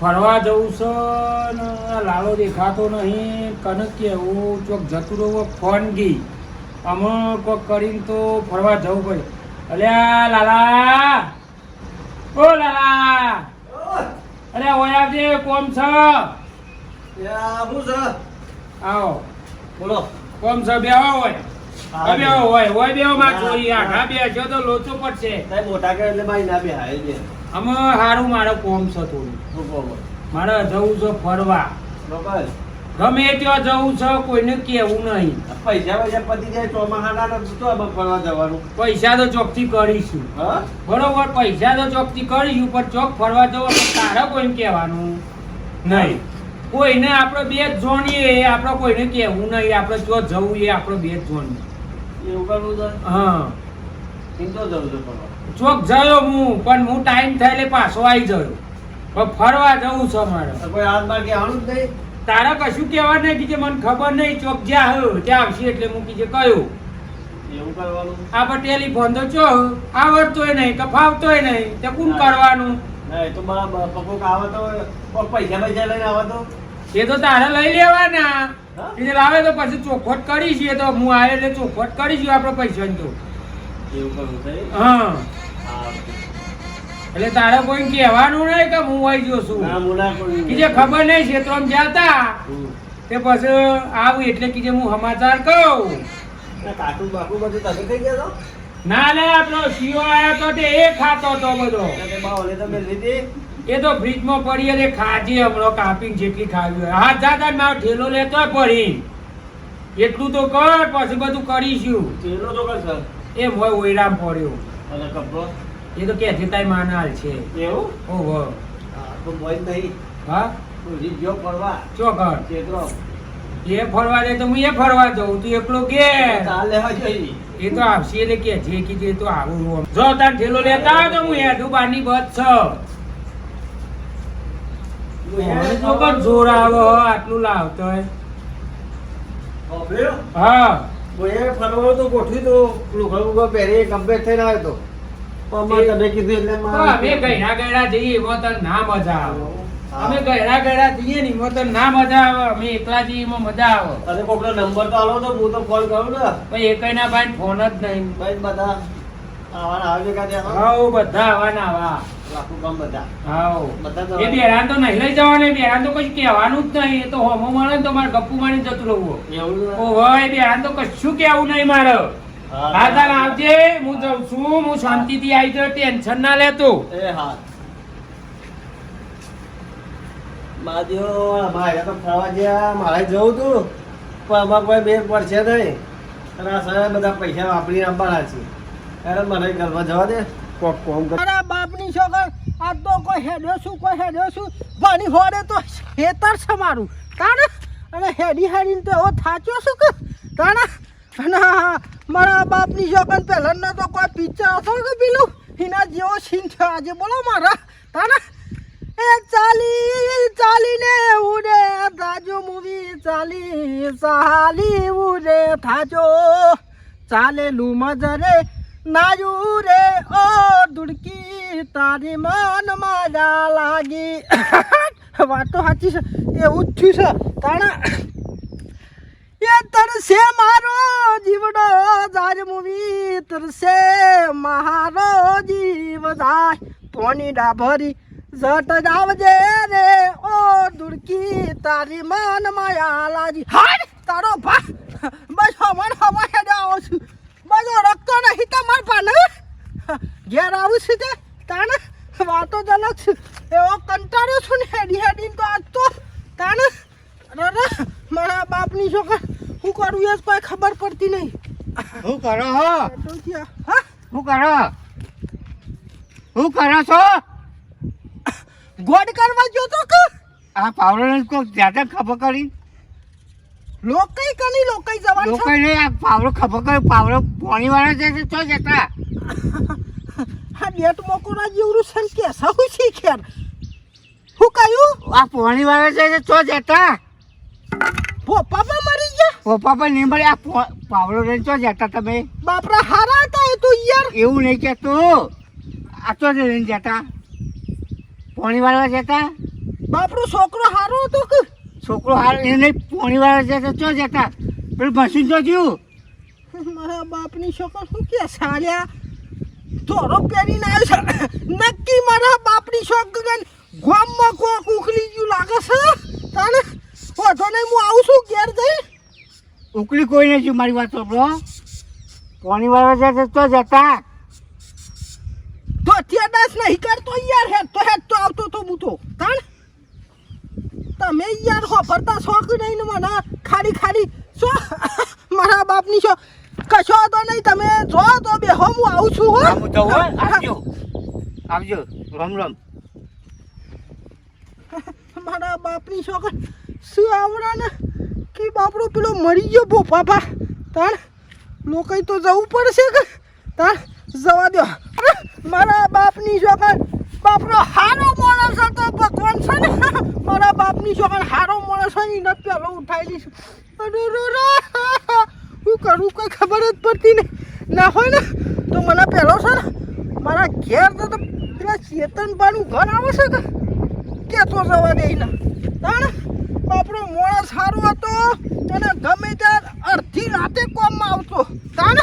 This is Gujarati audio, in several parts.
ફરવા જવું છે ને લાલો દેખાતો નહીં. કનક કેવું ચોક જતું રહું ફોન ગઈ અમે કોક કરીને તો ફરવા જવું પડે. અલ્યા લાલા! ઓ લાલા! અરે ઓય આવજે કોમ છે? આવો. બોલો. કોમ છે? બેહો હોય. આ બેહો હોય હોય બેહો માં ચોરી આખા બે જો તો લોચો પડશે. મોટા કે એટલે ભાઈ ના બે હાય છે સારું મારે કોમ છે થોડું. મારે જવું છે ફરવા. બરોબર. ગમે ત્યાં જવું છે કોઈને કેવું નહીં. પૈસા પૈસા પતી જાય તો શું આમાં ફરવા જવાનું. પૈસા તો ચોકથી કરીશું. હા? બરોબર પૈસા તો ચોકથી કરીશું પણ ચોક ફરવા જવો તો તારે કોઈને કહેવાનું? નહીં. કોઈને આપણે બે જ જોણીએ આપણે કોઈને કહેવું નહીં. આપણે જો જવું એ આપણે બે જ જોણીએ. એવું કરવું હા. તો જવું છે ફરવા? ચોક જયો હું પણ હું ટાઈમ થયેલે પાછો આવી ગયો પણ ફરવા જવું છે મારે. તો કોઈ હાથ બાર કહેવાનું જ નહીં? તારે કશું કહેવા નહીં કીધે મને ખબર નહીં ચોક જ્યાં હો ત્યાં આવશે એટલે હું કીધે કયો. આ પર ટેલિફોન તો ચો આવડતોય નહીં કે ફાવતોય નહીં. તે કોણ કરવાનું? તો આવે તો પૈસા પૈસા લઈને આવે તો. એ તો તારે લઈ લેવાના? લાવે તો પછી ચોખવટ કરીશું એ તો હું આવે એટલે ચોખવટ કરીશું આપણે પૈસાની તો. એવું કરવું હા. એટલે તારે કોઈ કહેવાનું નહીં કે હું આવી ગયો છું. ના મુના કીધે ખબર નહીં ક્ષેત્રમાં જતા. તે પછી આવું એટલે કીધે હું સમાચાર કહું. કાકુ બાકુ બધું તમે થઈ ગયા ના લે આપણો સીઓ આવ્યો તો તે એ ખાતો તો બધો એ તો ફ્રીજમાં પડી એટલે ખાજી હમણાં કાપીને જેટલી ખાવી હોય. હાથ જાતા મારો ઠેલો લેતો પડી એટલું તો કર પછી બધું કરીશું. ઠેલો તો કરશે એ મોય ઓયરામ પડ્યો. અને એ તો કે જીતાય માનાલ છે. એવું? ઓહો. હા તો જ નહીં. હા? કોઈ ગયો ફરવા. ચો કર ચેતરો. એ ફરવા દે તો હું એ ફરવા જઉં તું એકલો કે? કાલે જઈ એ તો આવશે એટલે કે જે કીધું તો આવું જો તાર ઠેલો લેતા તો હું હેઠું બારની બસ છે. તો જોર આવો આટલું લાવતો હા. તો ગોઠવી તો લુગડો લુગડો પહેરી કમ્પ્લીટ થઈને આવ્યો તો. તમે કીધું એટલે અમે ગયડા ગયડા જઈએ એમાં તને ના મજા આવે. અમે ગયડા ગયડા જઈએ ને એમાં તને ના મજા આવે. અમે એકલા જઈએ એમાં મજા આવે. અરે કોકનો નંબર તો આલો તો હું તો ફોન કરું ને. પણ એકઈના ભાઈ ફોન જ નહીં. ભાઈ બધા આવાના આવે ભેગા થયા બધા આવાના આવા. એ બેરાન તો નહીં લઈ જવાના બેરાન તો કશું કહેવાનું જ નહીં. એ તો હોમો મળે તો મારે ગપ્પુ મારી જતું રહેવું એવું ને? બેરાન તો કશું કહેવું નહીં મારે. હા, હા તાર આવજે હું જઉં છું હું શાંતિથી આવી જાઉં ટેન્શન ના લેતો એ હા. મહાદેવ મારે તો ફરવા ગયા મારે જવું તું પણ અમારે કોઈ બેર પડશે નહીં. અને આ બધા પૈસા વાપરીને આવવાના છે. મને ઘરમાં જવા દે. કોક કોમ કર. મારા બાપની છોકર આ તો કોઈ હેડ્યો છું, કોઈ હેડ્યો છું. ભણી હોડે તો ખેતર છે મારું. અને હેડી હેડીને તો એવો થાચ્યો છું કે? તાણે? અને મારા બાપની છોકર પહેલાં તો કોઈ પિક્ચર હતો કે પેલું? એના જેવો સીન થયો આજે. બોલો મારા. તાણે? એ ચાલી, ચાલીને ઉડે થાજો મૂવી ચાલી ચાલી ઉડે, થાજો. ચાલેલું મજરે નાયું રે, ઓ તારી મન માજા લાગી. વાત તો સાચી છે એવું જ થયું છે. તાણા એ તરસે મારો જીવડો જાર મૂવી, તરસે મારો જીવ જાય પોની ડાભરી જટ જાવજે રે. ઓ દુડકી, તારી મન માયા લાજી હાડ તારો ભા, બસ હમણ હમણ આવો છું. બધો રખતો નહીં તમાર પાને ઘેર આવું છું તે. તાણ વાતો જ છે. એવો કંટાળ્યો છું ને હેડી હેડીને તો આજ તો. તાણે? અરે મારા બાપની છોકર હું કરું એ જ કોઈ ખબર પડતી નહીં. શું કરો હો? હું? હા કરો? શું કરો છો? ગોડ કરવા જો તો કે? આ પાવડો કો જ્યાદા ખબર કરી. લોકઈ કની લોકઈ જવાનું લોકો છે ને આ પાવડો ખબર કરી. પાવડો પાણી વાળા છે તો જતા? હા ડેટ મોકોના જેવડું છે કે સહુ છે ખેર. હું કહ્યું આ પાણી વાળે છે તો છો જતા પોપા પણ મરી ગયા. પોપા પણ નહીં મળ્યા. આ પાવડો લઈને છો જતા તમે? બાપરા હારા હતા એ તો યાર. એવું નહીં કહેતું. આ તો લઈને જતા પાણી વાળવા જતા બાપરો છોકરો હારો હતો કે? છોકરો હાલ એને પોણી વાળા છે તો ચો જતા પેલું મશીન તો થયું? મારા બાપની છોકરો શું કે સાલ્યા? ધોરો પહેરીને આવ્યો છે. નક્કી મારા બાપની છોકરા ગામમાં કોક ઉકલી ગયું લાગે છે? તને વાંધો નહીં હું આવું છું ઘેર જઈ. ઉકલી કોઈ નથી મારી વાત સાંભળો પોણી વાળા છે તો જતા તો. ત્યાં દાસ નહીં કરતો યાર હેડ તો હેડ તો આવતો તો હું તો. તાણ? તમે યાર હો ફરતા શોખ નહીં ને મને ખાલી ખાલી શો? મારા બાપની શો કશો તો નહીં તમે જો તો બે હો હું આવું છું હો. તો આવજો. આવજો. રમ રમ. મારા બાપની શોખ શું આવડા ને કે બાપડો પેલો મરી ગયો બો પાપા તાણ લોકો તો જવું પડશે કે? તાણ જવા દો મારા બાપની છોકર બાપડો હારો માણસ હતો ભગવાન છે ને. મારા બાપની શોખ હારો માણસ હોય ને પેલો ઉઠાઈ લઈશું. અરે. કઈ ખબર જ પડતી નહીં. ના હોય ને, તો મને પહેલો છે ને, મારા ઘેર તો પેલા ચેતનભાઈનું ઘર આવે છે કે? કેતો જવા દે ને તાણ, બાપડો મોણસ સારો હતો અને ગમે ત્યારે અડધી રાતે કોમમાં આવતો. તાણ,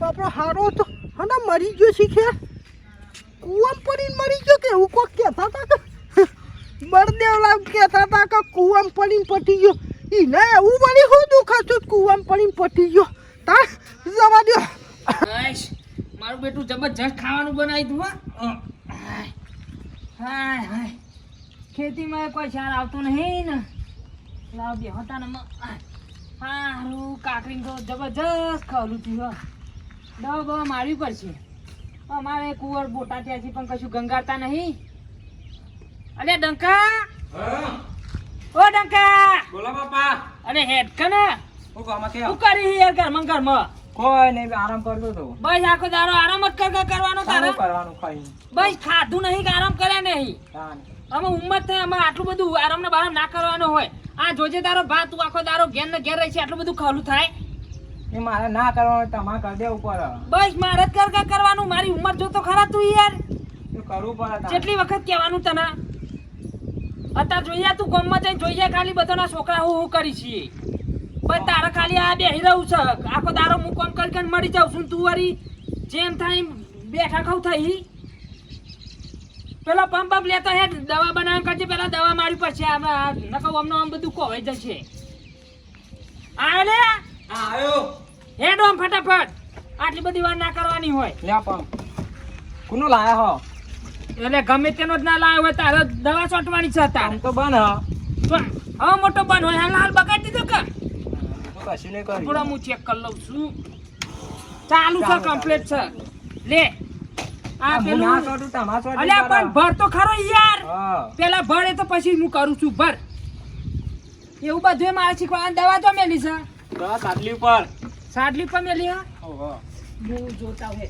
બાપડો સારો હતો. અને મરી ગયો શીખે કુવામ પડીને મરી ગયો કે એવું કોક કહેતા હતા કે બળદેવલા કહેતા હતા કે કુવામ પડીને પટી ગયો ઈ ને એવું વળી હું દુખાતું કુવામ પડીને પટી ગયો તાણ જવા દો આઈશ, મારું બેટું જબરજસ્ત ખાવાનું બનાવી દઉં હો હાય હાય હાય. ખેતીમાં કોઈ ચાર આવતો નહીં ને. લાવ બે હતા ને હારું કાકરી તો જબરજસ્ત ખાવલું હો. દવા બવા મારવી પડશે. અમારે કુંવર બોટા ત્યાં છે પણ કશું ગંગાતા નહીં. અલે ડંકા! ઓ ડંકા! બોલો બાપા. અને હેડ કને હું કરી ઘરમાં ઘરમાં? કોઈ નહીં આરામ કરતો તો. બસ આખો દારો આરામ જ કર કર કરવાનો તારે. કરવાનું ખાઈ બસ ખાધું નહીં કે આરામ કરે નહીં. અમે ઉંમર થઈ અમે આટલું બધું આરામ ને બારામ ના કરવાનો હોય. આ જોજે તારો ભા તું આખો દારો ઘેર ને ઘેર રહી છે આટલું બધું ખાલું થાય. એ મારે ના કરવાનું તમારે કર દે ઉપર બસ મારે જ કર કર કરવાનું મારી ઉંમર જોતો ખરા તું યાર. કરવું પડે. કેટલી વખત કહેવાનું તને. અત્યારે જોઈએ તું ગમમાં જઈને જોઈએ ખાલી બધાના છોકરા હું હું કરી છીએ. બસ તારે ખાલી આ બેહી રહું છે. આખો દારો હું કોમ કરી કરીને મરી જાઉં છું તું વરી જેમ થાય બેઠા ખાવ થઈ પેલો પંપ પંપ લેતો હે દવા બનાવવા કરજે પેલા દવા મારી પડશે આમ નકો અમને આમ બધું કોવાઈ જશે. આ લે આવ્યો હે આમ ફટાફટ. આટલી બધી વાર ના કરવાની હોય. લે પંપ કોનો લાયા હો? એટલે ગમે તેનો જ ના લાયો હોય તારે દવા છોટવાની છે તારે તો બન હ. હવે મોટો બન હોય હાલ હાલ બગાડી દીધો કે? કશું નહીં થોડો કર્યું હું ચેક કરી લઉં છું. ચાલુ છે કમ્પ્લીટ છે. લે આ પેલું કરું તમારે ચોટી અલ્યા પણ ભર તો ખરો યાર. પેલા ભર એ તો પછી હું કરું છું ભર. એવું બધું મારે શીખવા દવા તો મેલી છે. બસ આટલી ઉપર. સાડલી પણ મેલી હા. હું જોતા હે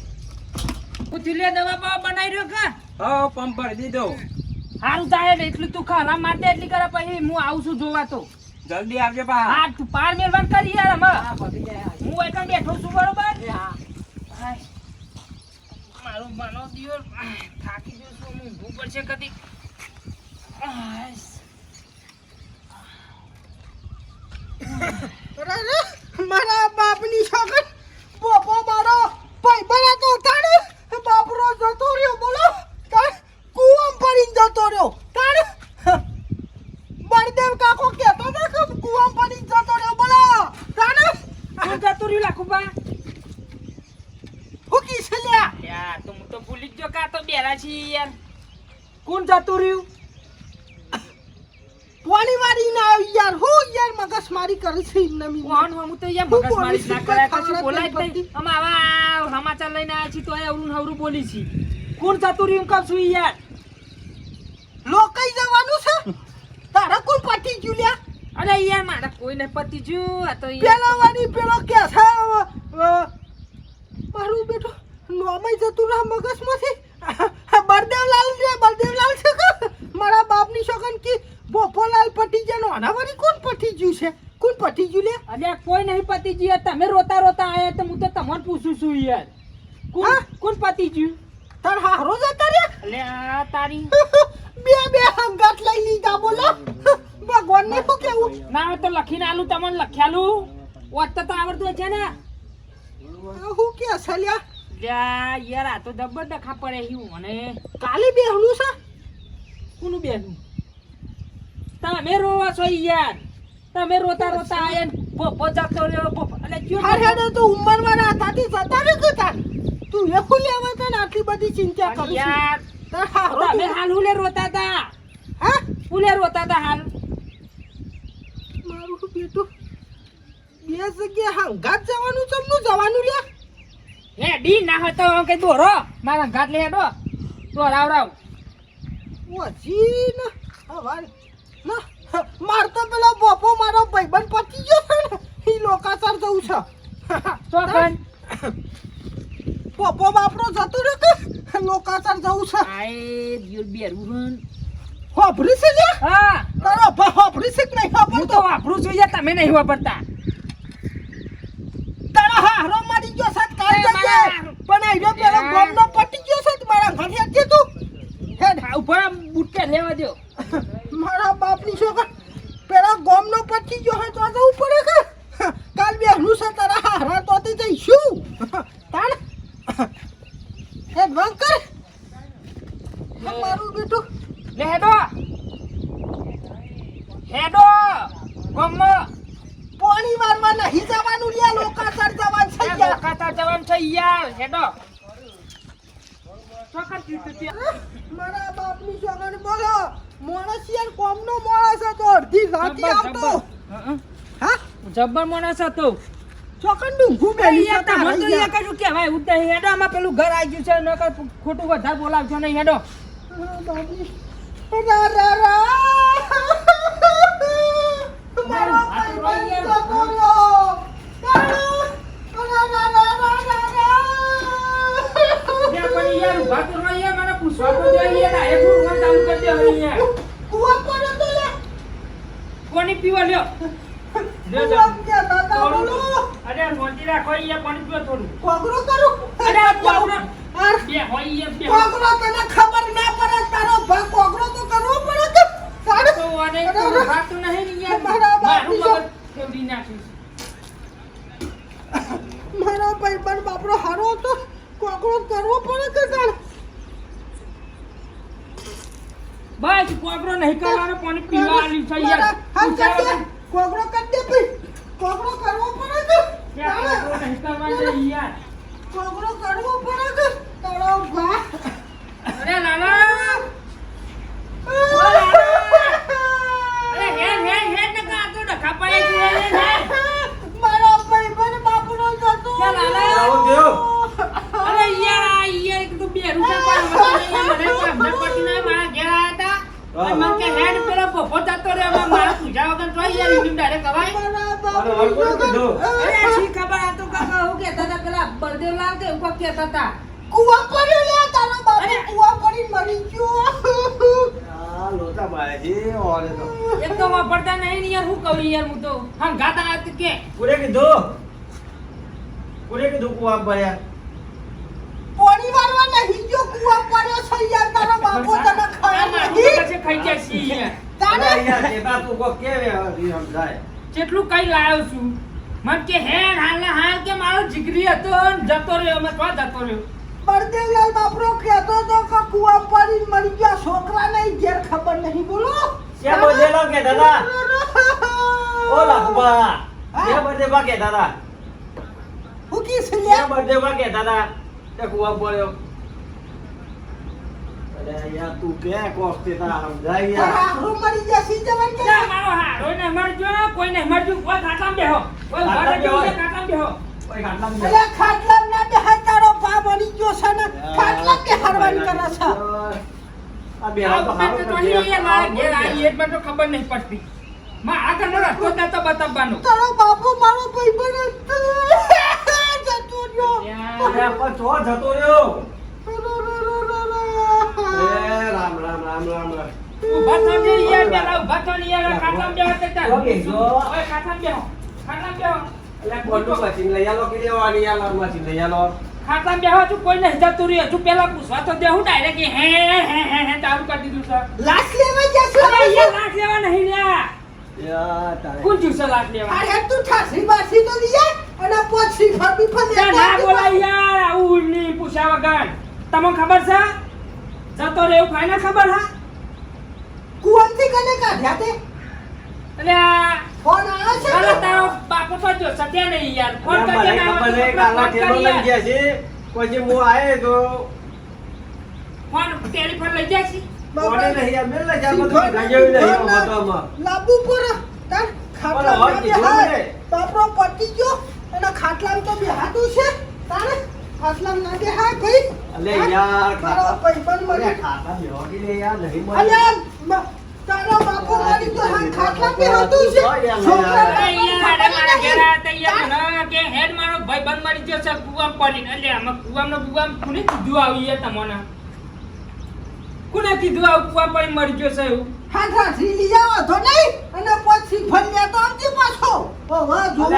હું દવા બવા બનાવી રહ્યો કે? હા પંપ ભરી દીધો. સારું થાય એટલે તું ખરા માટે એટલી કરે પછી હું આવું છું જોવા તો. જલ્દી આવજે પા હા તું પાર મેળવાન કરી યાર અમે હા, એકણ બેઠો છું બરોબર. મારો માનો દિવસ થાકી ગયો છું હું ઊંઘવું પડશે કદી. મારા બાપની છોકર બોપો મારો ભાઈ બરા તો તાણે બાપરો જતો રહ્યો બોલો. તાણ કુવામ પડીને જતો રહ્યો તાણ બળદેવ કાકો કહેતો હતો કે કુવામ પડીને જતો રહ્યો બોલો તાણ કોણ જતું રહ્યું લાખુબા હું કી છે લ્યા યાર તો ભૂલી જ ગયો કાં તો બેરા છીએ યાર. કોણ જતું રહ્યું? પાણી વાળી ના આવ્યો યાર. હું યાર મગસ મારી કરી છે નમી કોણ હું તો યાર મગસ મારી? ના કરે કોઈ કશું બોલાય જ નહીં. અમે આવા સમાચાર લઈને આવ્યા છીએ તો અહીંયા અવરું ને બોલી છી કોણ જતું રહ્યું? કબ છું યાર. લોકઈ જવાનું છે? તારા કોણ પાટી ગયું લ્યા? અરે યાર મારા કોઈને પતિ જો આ તો પેલો વાળી પેલો કે છે જતું રહે મગજમાંથી બળદેવલાલ છે બળદેવલાલ છે મારા બાપની છોકન કી બોપોલાલ પટી જાય આના વાળી કોણ પટી ગયું છે? કોણ પટી ગયું લે? અલ્યા કોઈ નહીં પતી યાર. તમે રોતા રોતા આયા તો હું તો તમને પૂછું છું યાર. કોણ કોણ કોણ પતિજી તાર હારો જતા રે? એટલે આ તારી બે બે હંગાત લઈ લીધા બોલો. ભગવાન ને શું કેવું? ના તો લખીને આલું તમને લખ્યાલું. વાત તો આવડતું છે ને. હું કે સલ્યા લ્યા, યાર આ તો જબર ડખા પડે એવું મને કાલે બેહલું છે? કોનું બેનું તમે રોવા છો યાર. તમે રોતા રોતા આયા ને જતો રહ્યો એટલે હાર તો ઉંમર વાળા હતાથી જતા ને કતા તું એ ખુલી આવે તને આટલી બધી ચિંતા કરું યાર તમે હાલ હુલે રોતા હતા હા? હુલે રોતા તા હાલ. મારું બેટું? બે જગ્યાએ હંગાત જવાનું ચમનું જવાનું લ્યા? હે ડી ના હોય તો આમ કઈ દોરો મારા ઘાટ લે હેડો. તો રાવ રાવ ઓછી ને. હવાર ના માર તો પેલો બોપો મારો ભાઈબંધ પતી ગયો છે ને. ઈ લોકાસર જવું છે. તો કન પોપો બાપરો જતો રે કે? લોકાસર જવું છે. આય દિયર બેરુન હોભરી છે લ્યા? હા. તારો ભા હોભરી છે કે નહીં હોભરતો તો વાપરું છું યાર તમે નહીં વાપરતા. તારા હારો મારી ગયો છે મારા- પણ આઈડો પેલો. ગોમનો પટી ગયો છે મારા ઘરે આજે તું? હેડ. ઉપર બુટ્ટે લેવા દો મારા બાપની છોકરા પેલા ગોમનો પટી ગયો હોય તો જવું પડે કે કાલ બેહલું છે તારા હારા તો તે જઈશું તાણ હે વંકર હે મારું બેટું લે હેડો હેડો ગમો પાણી વારવા નહીં જવાનું લ્યા લોકાસર જવાનું છે યાર કાતા જવાનું છે યાર હેડો ચોકર કીધું ત્યાં મારા બાપની છોકરાને બોલો માણસ યાર કોમનો માણસ હતો અડધી રાતે આવતો હા જબ્બર માણસ હતો. છોકરા ડુંગું બેલી જતા તમને તો રહી કશું કહેવાય એવું હેડો આમાં પેલું ઘર આવી ગયું છે નકર ખોટું વધારે બોલાવજો નહીં હેડો. મારા બાપની રા રા રા મારો ભાઈ બંધ જતો રહ્યો. તારો. રા રા રા રા રા રા. યાર પણ યાર ઊભા તો રહો યાર મને પૂછવા તો દો યાર આ એક રૂમ ચાલુ કરી દો હવે યાર કૂવા પડ્યો તો લે. કોની પીવા લ્યો લ્યો કૂવા જાઓ. કે દાદા બોલો. અરે મોતી રાખો યાર પાણી પીવો થોડું કોગળો કરું. અરે કોગળો. અરે, બે હોય યાર બે કોગળો તને ખબર ના પડે તારો ભાગ કોગળો તો કરવો પડે કે તારે તો આને તો ઊભા તો નહીં ને યાર મારા મારું બાપની મગજ ફેરવી નાખ્યું મારો ભાઈબંધ બાપરો હારો હતો કોગળો કરવો પડે કે તારે બસ કોબરો નહીં કરવાનો પાણી પીવા આલ્યું છે યાર હા પૂછ્યા કરી દે વગર. કોગળો કરી દે ભાઈ કોગળો કરવો પડે કે યાર, તારે કોબરો નહીં કરવાનો યાર કોગળો કરવો પડે કે તારો ભા અરે લાલા અરે હેડ હેડ હેડ નકા આ તો ડખા પડે છે હેડ હેડ મારો ભાઈબંધ બાપરો જતો ચાલ, હાલો. આવું થયું? અરે યાર આ યાર એક તો બે રૂપિયા પણ મને યાર મને કામ ન પડી ના મારા ઘેર આયા હતા અને મને કે હેડ પેલો બપો જતો રે હવે મારા પૂજા વગર તો યાર ઇન્ડિયન ડાયરેક્ટ કવાય મારા અરે, વળ કોને કીધું? અરે આ શી ખબર આ તો કાકા હું કહેતા હતા પેલા બળદેવ લાલ કે ઉપર કહેતા હતા કુવા પડ્યો લે તારો બાપુ અરે. કુવા પડી મરી ગયો આ લોચા મારે છે, ઓરે તો. એક તો વાપરતા નહીં ને યાર હું કહું યાર હું ગાતા ગાતા કે? કોને કીધું? કોને કીધું કુવા ભર્યા? પોણી વારવા નહીં ગયો કુવા પડ્યો છે યાર તારો બાપુ તને મારું નહીં પછી ખાઈ જાય છે યાર. તારે? તું કોક કે હવે હજી સમજાય. કેટલું કઈ લાવ્યો છું. મન કે હે હાલ હાલ કે મારો જીગરી હતો જતો રહ્યો અમે તો જતો રહ્યો. બળદેવલાલ બાપરો કહેતો તો કે કુવા પડી મરી ગયા છોકરાને ઘેર ખબર નહીં બોલો. ક્યાં બધેલો કે દાદા? ઓ લાખુબા, ક્યાં બધેવા કે દાદા? હું કી છે ક્યાં લ્યા બધેવા કે દાદા? તે કુવા પડ્યો. અરે યાર, તું કે કોક તે તારા સમજાય યાર. હારું મરી ગયા સી જવાન કે જા મારો હારો ને મરજો કોઈ ને મરજો કોઈ ખાટલામાં બેહો કોઈ ખાટલામાં બેહો. બેહો ખાટલામાં બેહો ઓય ખાટલામાં ખાટલા ના બેહાય તારો પા મરી ગયો છે ને ખાટલા બેહારવાની કરે છે આ બેહા તો હારો તો કરજે. મારા ઘેર આવી એટલે તો ખબર નહીં પડતી. મારા ઘરનો રસ્તો જ નતો બતાવવાનો. તારો બાપુ મારો ભાઈબંધ હતો. જતો રહ્યો. અરે પણ ચો જતો રહ્યો. એ રામ રામ રામ રામ રામ. ઊભા થજો યાર પેલા ઊભા થો ને યાર. ખાટલામાં બેહો તે તાર. તો બેસો. ઓય ખાટલામાં બેહો. ખાટલામાં બેહો. એટલે બોલનું મશીન લઈ આલો કે લેવાની આલો મશીન લઈ આલો. ખાતામાં બેહવા છું કોઈ નહીં જતું રહ્યું. હજુ પેલા પૂછવા તો દેવું ડાયરેક્ટ હે હે હે હે ચાલુ કરી દીધું સર લાશ લેવા જશો અહીંયા લાખ લેવા નહીં લ્યા. યા તારે. કોણ જીવશે લાખ લેવા? અરે તું ઠાસી બાસી તો લઈ આય અને પછી ફરબી ફરી ત્યાં ના બોલા યાર આવું ની પૂછ્યા વગર. તમને ખબર છે? જતો રે એવું કાંઈ ના ખબર હા? કુવંતી કને કાઢ્યા તે? અલ્યા ફોન આવ્યો છે તારો બાપો તો સત્યા નહીં યાર ફોન કરજે ને ખબર નહીં, ફોન કાલના લઈ ગયા છે પછી હું આયે તો ફોન ટેલિફોન લઈ જાય છે કોને નહીં આ મેલ લઈ જા બધું કીધા નહીં આમાં બધામાં. પર તાર ખાટલા. ને. બાપરો પતી ગયો અને ખાટલામાં તો બેહાતું છે તારે ખાટલામાં ના બેહાય ભાઈ અલે હા? યાર, ખાટલા- ભાઈબંધ અરે મળી ખાતા લે યાર, નહીં મળે. તારો બાપો તો હા ખાટલા છે છોકરા મારા ઘેર આયા તા મને કે હેડ મારો ભાઈ બંધ મરી ગયો છે કુવામાં પડીને. એટલે આમાં કુવામાં ને બુવામાં કોને કીધું આવું યાર તમને? કોને કીધું આવું કુવામાં પડીને મરી ગયો છે એવું? હાથ હાથરી લઈ તો નહીં અને પછી તો ઓ વાહ જોવું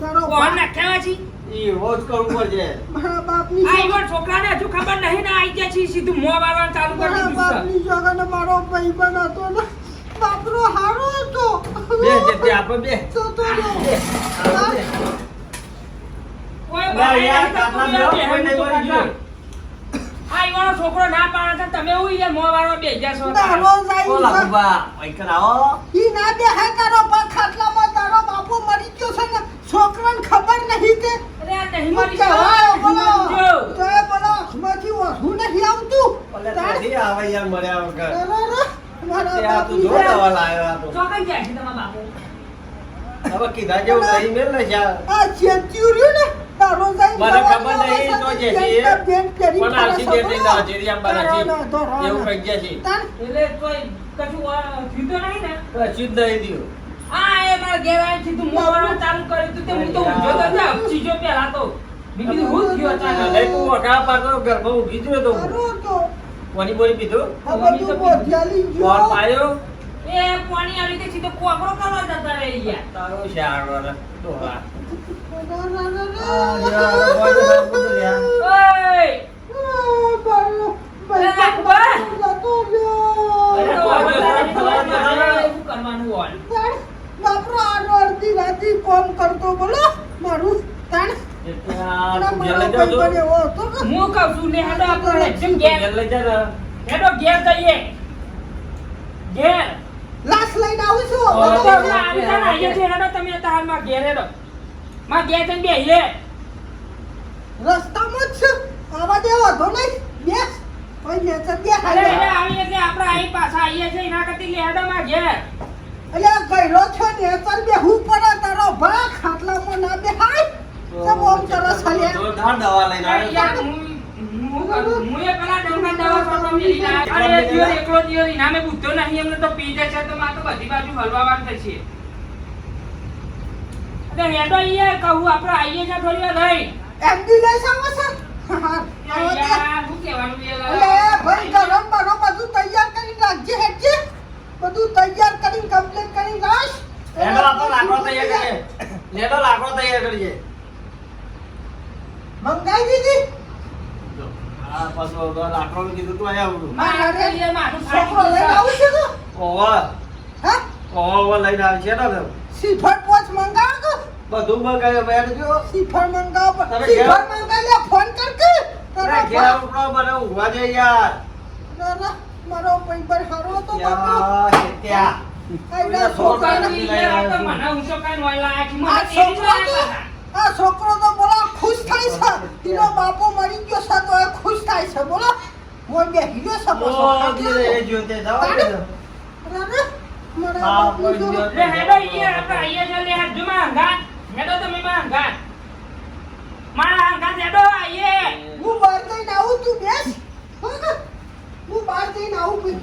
તો કોણ નાખ્યા છે? ઈ રોજ કરવું પડશે. મારા બાપની આ ઈવન છોકરાને હજુ ખબર નહીં ને આઈ ગયા છે સીધું મોં વાળવાનું ચાલુ કરી મારા દીધું છે. બાપની જગાને મારો ભાઈબંધ હતો ને બાપરો હારો હતો બે જે તે આપ બે. તો તો બે. કોઈ યાર, નહીં કરતું કોઈ નહીં કરી ગયો આ ઈવાનો છોકરો ના પાડે છે તમે એવું યાર મોં વાળવા બેહી ગયા છો. ઈ ના તારો બા ખાટલામાં તારો બાપો મરી ગયો છે ને છોકરાને ખબર નહીં તે અરે આ નહીં હું મરી કહેવાય ગયો, બોલો નહીં મરી ગયો. તો એ બોલો આંખમાંથી ઓછું નહીં આવતું ઓલે તાર- ત્યાંથી આવે યાર મર્યા વગર. અરે, મારા તે આ તું જો દવા લાવ્યો આ તો. ગયા છે તમારા બાપુ હવે કીધા જેવું નહીં મેલ ને આ ચેત્યું ને તારો જાય મને ખબર નહીં તો જે છે પણ આલસી ફરે જેટલી ના જેરી આમ બારા છે. ધરાના, ધરાના. એવું કહી ગયા છે. એટલે કોઈ કશું આ નહીં ને કશું જ નહીં થયું. એ મારા ઘેર આવીને સીધું મોં ચાલુ કર્યું તું તે હું તો ઊંઝો તો થયો, ચીજો પહેલા તો મેં હું થયો અચાનક? લઈ તું વખા પાડતો ઘરમાં ઉગી જ રહ્યો તો. કોની બોની પીધું? કોણ ગયો પાડ્યો? એ પાણી આવી રીતે સીધો કોકરો કરવા જતા રહી ગયા તારો શાળો કે હું. કહું છું ને હેડો આપણે. હેડો ઘેર જઈએ. ઘેર. લાશ લઈને આવું છું. ઓ, બધું તો લઈને આવી જાને, અહીંયા થી હેડો તમે અત્યારે હાલમાં ઘેર હેડો. માં ઘેર જઈને બેહીએ. રસ્તામાં જ છે. આવા દે વાંધો નહીં. બેસ. કોઈ નેચર બે અરે હાલે આવી એટલે આપણે અહીં પાછા આવીએ છીએ. એના કરતી લે હેડો માં ઘેર. એટલે ગયરો છે બે હું પડે. તારો ભાગ ખાટલામાં ના દેખાય તો બોમ ઓમ તરસ તો ધાર દવા લઈને અરે આવ્યો યાર છું. હું હું કરું હું એ પેલા ડંગર દવા કરવા મેલી ના અરે એ દિયો એકલો દિયો ઇનામે બુદ્ધો નહીં. એમને તો પી જશે તો માં તો બધી બાજુ હલવાવાન થશે અરે હેડો અહીંયા કહું આપણે આવીએ છીએ થોડી વાર રહી. એમ્બ્યુલન્સ આવે છે? હા, કહેવાનું ભાઈ ગરમ બરમ બધું તૈયાર કરીને રાખજે હેડજે. બધું તૈયાર કરીને કમ્પ્લીટ કરીને રાખ. લેડો આપણો લાકડો તૈયાર કરીએ. લેડો લાકડો તૈયાર કરીએ. મંગાઈ દીધી? આ પાછો તો કીધું તું અહીંયા આવું. મારા ઘરે માથું છોકરો લઈને આવું છે તો ઓવા, હા ઓવા લઈને આવે ને શ્રીફળ પોચ મંગાવ તો બધું મંગાવ્યું બેઠજો. શ્રીફળ મંગાવ શ્રીફળ મંગાવી લે ફોન કર કે તારો ઘેર બાપ- મને ઊંઘવા દે યાર. ના ના મારો ભાઈબંધ હારો ત્યાં. તો મને ઊંચો કાન વાળા આ કી મને આ તેડી છોકરો તો પાછા. આ છોકરો તો બોલો ખુશ થાય છે એનો બાપો મરી ગયો છે તો એ ખુશ થાય છે બોલો મોય બે હીરો છે પાછો. ઓ, ધીરે એ જોતે? ને. અરે, મારા બાપ. ગયો. લે હેડો ઈ આપણે આઈએ છે લે હાથ જુમા હંગાત હેડો તમે માં ગાત મારા હંગાત હેડો આયે હું બહાર જઈને આવું તું બેસ હું બહાર જઈને આવું ભાઈ.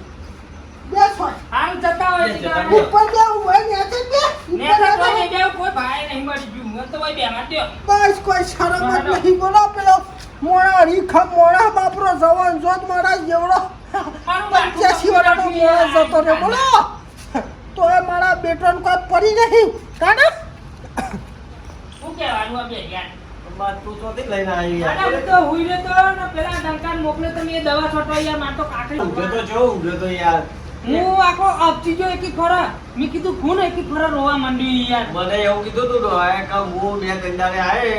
બેસ. હોય. હાલ જતા હોય છે ઉપર બેહવું હોય નેચે બે. ઉપર તો કોઈ ભાઈ નહીં મળી ગયું મને તો કોઈ બેમાં દ્યો. બસ કોઈ શરમ જ નહીં. બોલો પેલો મોણા રીખમ મોણા બાપરો જવાન જોત મારા જેવડો મારું બાપુ પંચ્યાસી વર્ષનો મોણસ જતો રે બોલો. તો એ મારા બેટન કોઈ પડી નહીં. કાને? હું કહેવાનું આ બે યાર? તું ચોથી લઈને આવી યાર? તો હુઈ તો પેલા ડંકાને મોકલ્યો તો દવા છોટવા યાર મારે તો કાકડી તો જો ઊંઘ્યો તો યાર. હું? આખો આપતી જો એકી ખરા. મેં કીધું ખૂન એકી ખરા રોવા માંડ્યું યાર. મને એવું કીધું તું ડોહાએ કે હું બે ગંડારે આયે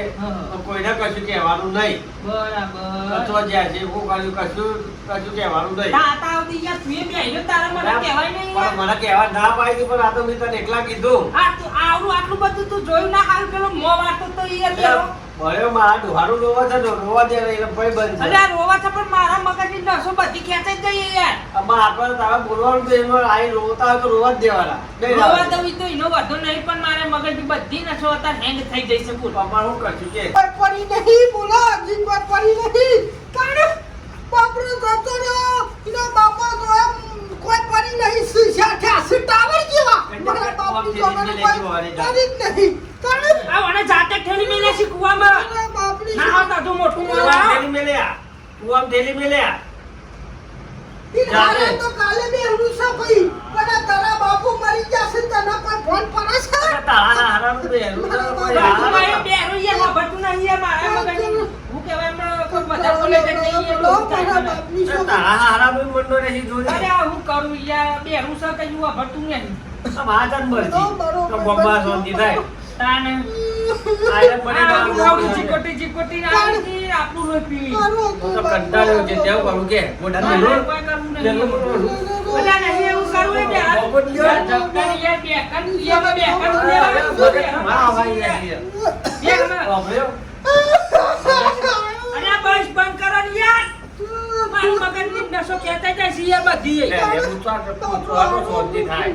તો કોઈને કશું કહેવાનું નહીં. બરાબર. તો જ્યાં છે હું કર્યું કશું કશું કહેવાનું નહીં. તાતા આવતી યાર તું એ બેહી તારા મને કહેવાય નહીં પણ મને કહેવા ના પાડી પણ આ તો મેં તને એકલા કીધું. આ તું આવડું આટલું બધું તું જોયું ના હાલ પેલો મો વાતો તો યાર પેલો ભલે મારા રોવા છે ને રોવા દે એટલે ભાઈ બંધ આ રોવા છે પણ મારા મગજની નસો બધી ખેંચાઈ જ જઈએ યાર આમાં આપણે તારા બોલવાનું તો એમાં આઈ રોતા હોય તો રોવા જ દેવાના. રોવા દઉં તો એનો વધુ નહીં પણ મારા મગજની બધી નસો હેંગ થઈ જઈ છે બોલ હું શું કરશું કે પર પડી નહીં બોલો જીવન પડી નહીં. કારણ બાપરો જતો રહ્યો એના બાપા તો કોઈ પડી નહીં શીશા ઠાસી ટાવર જેવા. મારા બાપની તો કોઈ પડી જ નહીં. કારણ આ જાતે ઠેલી મેલે શીખવામાં મારા બાપની ના હોતા તું મોટું તું આમ મેલ્યા. તું આમ મેલ્યા. ઈ તો કાલે બે રૂસા ભાઈ. પણ તારા બાપુ મરી જશે તને કોઈ ફોન પડે છે? તારા હારાનું તો હેરું કોઈ હારા બેરું યાર વાપરતું નહીં મારા મગજની હું કહેવાય કોઈ બોલે છે. બાપની છોકરી તારા હારાનું મંડો નથી જોઈ અરે હું કરું યાર બેરું છે કઈ વાપરતું નહીં. આ વાંચન મરજી. તો ગોમ્બા શાંતિ થાય તાને આયરન મને આ ચીકોટી ચીકોટી આવી આપણું રોજ પીવી તો કંટાળ્યો છે તેવું કરું કે? મોઢા મારે એવું કરવું યાર યાર. બસ બંધ કરો યાર. મગજની નસો કહેતા જાય છે બધી. પૂછવા પૂછવાનું થાય.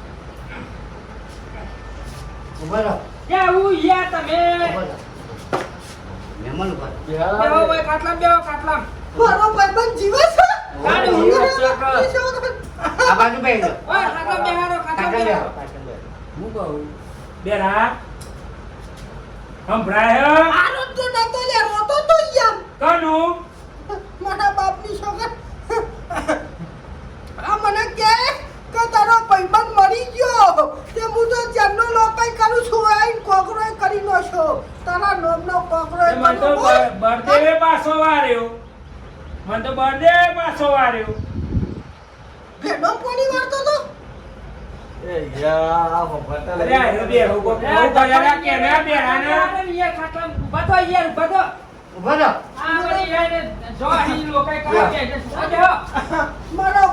હું. હું. હા? હું. ઊભા રહો. કેવું યાર તમે મહેમાન ઉપર બેહો ભાઈ કાટલામ બેહો કાટલામ મારો ભાઈબંધ જીવે છે કાઢો. જીવે છે. આ બાજુ બેસી ઓય કાટલામ બેહાડો કાટલામ બેહો. હું કહું બેરા સંભળાય આનો તો નતો લે રોતો તો યાર કનું મારા બાપની છોકર આ મને કે કે તારો ભાઈબંધ મરી ગયો તે હું તો જન્નો લોકાઈ કરું છું આઈ કોકરો કરી નો છો તારા નોમનો કોકરો એ મને તો બર્થડે પાછો વાર્યો મને તો બર્થડે પાછો વાર્યો. ભેડો પોણી વાળતો તો? એ યાર, ભગવાન અરે આ બે રોગો કર્યા કે ના બેરાને યાર કાટલામ ઊભા થો યાર ઊભા થો. ઊભા રહો. આ વળી યાર જો હી લોકાઈ કરે કે બેહો મારો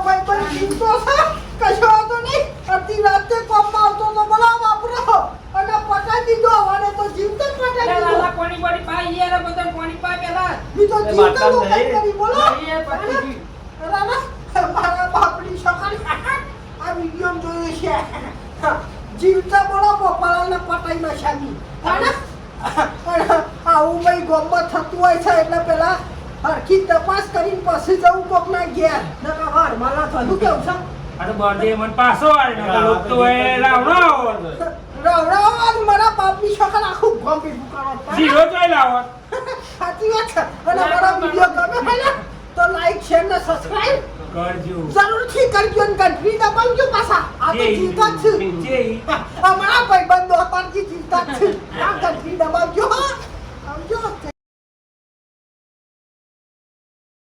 જીવતો છે? કશો હતો નહીં. અડધી રાતે કોમમાં મારતો તો બોલા વાપરો. અને પટાઈ દીધો. અને તો જીવતો જ પટાઈ દીધો. લાલા કોણી બોડી પાઈ યાર જીવતો કરી બોલો. યાર પતી ગયું. રાણા, મારા બાપની છોકરી. આ વીડિયો જોયું છે. જીવતા બોલો ગોપાલાને પટાઈ નશાની રાણા, આવું ભાઈ ગોમમાં થતું હોય છે એટલે પેલા હરખી તપાસ કરીને પછી જવું કોકના ઘેર. નકા વાર મારા થયું કેવું છે? તો બર્થડે મને એ રવડાવવાનું મારા બાપની છોકરા. આખું ગોમ ભેગું જીરો જોઈ લાવો. સાચી વાત છે. અને મારો વિડિયો ગમે હે તો લાઈક શેર ને સબસ્ક્રાઇબ કરજો. જરૂરથી કરજો ને ઘંટડી દબાવજો પાછા. આ તો જીવતા છે. જે અમારા ભાઈબંધો અત્યારથી જીવતા છે. આ ઘંટડી દબાવજો આવજો